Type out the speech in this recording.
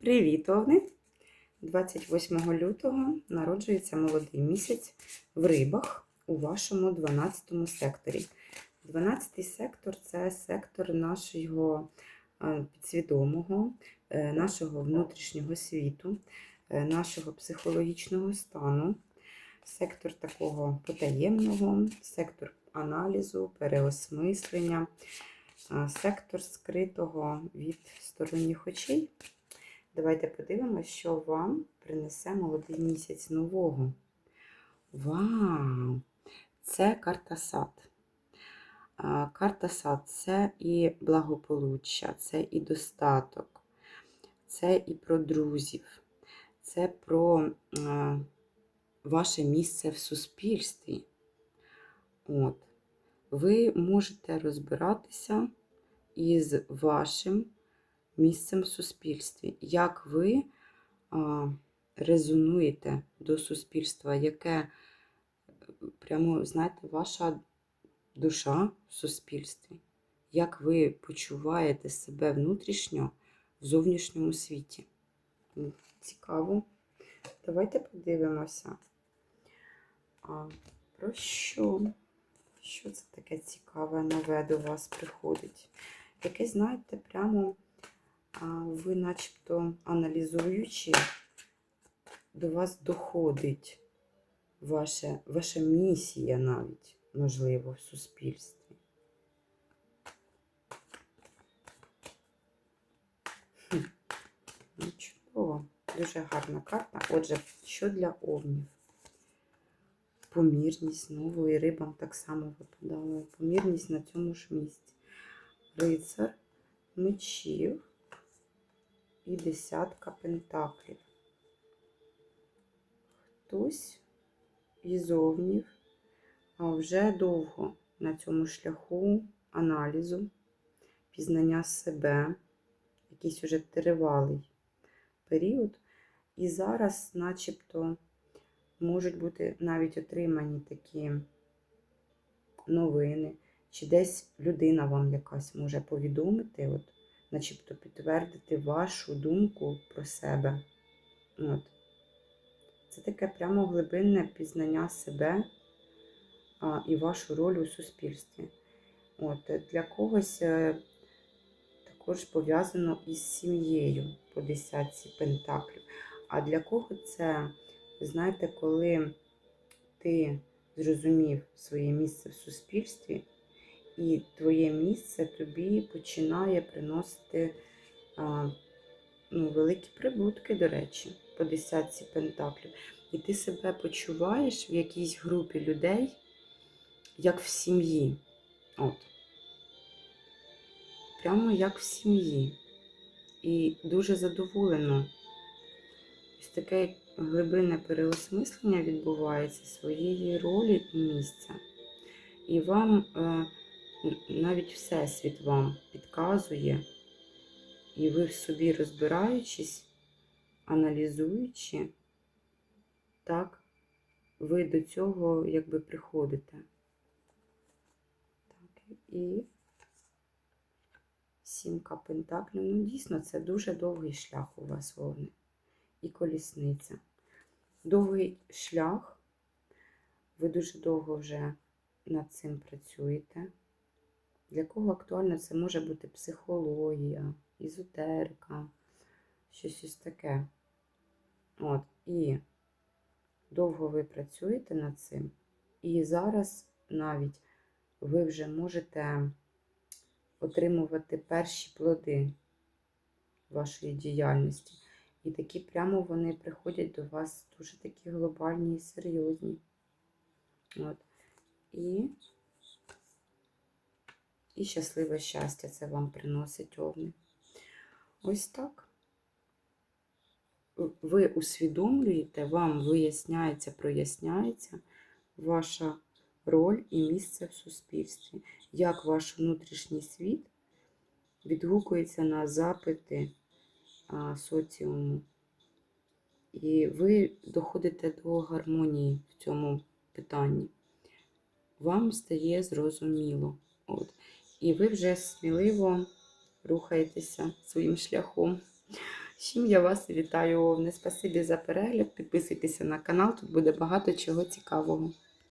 Привіт, Овни! 28 лютого народжується молодий місяць в рибах у вашому 12 секторі. 12 сектор це сектор нашого е, підсвідомого, е, нашого внутрішнього світу, е, нашого психологічного стану, сектор такого потаємного, сектор аналізу, переосмислення, сектор скритого від сторонніх очей. Давайте подивимося, що вам принесе молодий місяць нового. Вау! Це карта сад. Карта сад це і благополуччя, це і достаток, це і про друзів, це про ваше місце в суспільстві. От. Ви можете розбиратися із вашим місцем в суспільстві. Як ви резонуєте до суспільства, яке прямо, знаєте, ваша душа в суспільстві, як ви почуваєте себе внутрішньо в зовнішньому світі? Цікаво. Давайте подивимося. А, про що? Що це таке цікаве нове до вас приходить? Яке, знаєте, прямо ви, начебто, аналізуючи, до вас доходить ваша, ваша місія навіть, можливо, в суспільстві. Хм. Ну, чудово, дуже гарна карта. Отже, що для овнів? Помірність знову і рибам так само випадало. Помірність на цьому ж місці. Рицар, мечів і десятка пентаклів. Хтось із овнів вже довго на цьому шляху аналізу, пізнання себе, якийсь уже тривалий період. І зараз, начебто, можуть бути навіть отримані такі новини, чи десь людина вам якась може повідомити, от, начебто підтвердити вашу думку про себе. От. Це таке прямо глибинне пізнання себе а, і вашу роль у суспільстві. От, Для когось е, також пов'язано із сім'єю по десятці пентаклів. А для кого це, знаєте, коли ти зрозумів своє місце в суспільстві, і твоє місце тобі починає приносити ну, великі прибутки, до речі, по десятці пентаклів. І ти себе почуваєш в якійсь групі людей, як в сім'ї. От. Прямо як в сім'ї. І дуже задоволено. Ось таке глибинне переосмислення відбувається своєї ролі і місця. І вам е, навіть Всесвіт вам підказує, і ви в собі розбираючись, аналізуючи, так, ви до цього якби приходите. Так, і сімка пентаклів. Ну, дійсно, це дуже довгий шлях у вас, Овни. І колісниця. Довгий шлях. Ви дуже довго вже над цим працюєте. Для кого актуально це може бути психологія, езотерика, щось ось таке. От, і довго ви працюєте над цим, і зараз навіть ви вже можете отримувати перші плоди вашої діяльності. І такі прямо вони приходять до вас дуже такі глобальні і серйозні. От. І, і щасливе щастя це вам приносить овни. Ось так ви усвідомлюєте, вам виясняється, проясняється ваша роль і місце в суспільстві, як ваш внутрішній світ відгукується на запити соціуму. І ви доходите до гармонії в цьому питанні. Вам стає зрозуміло. От. І ви вже сміливо рухаєтеся своїм шляхом З чим я вас вітаю, Не Спасибі за перегляд. Підписуйтеся на канал, тут буде багато чого цікавого.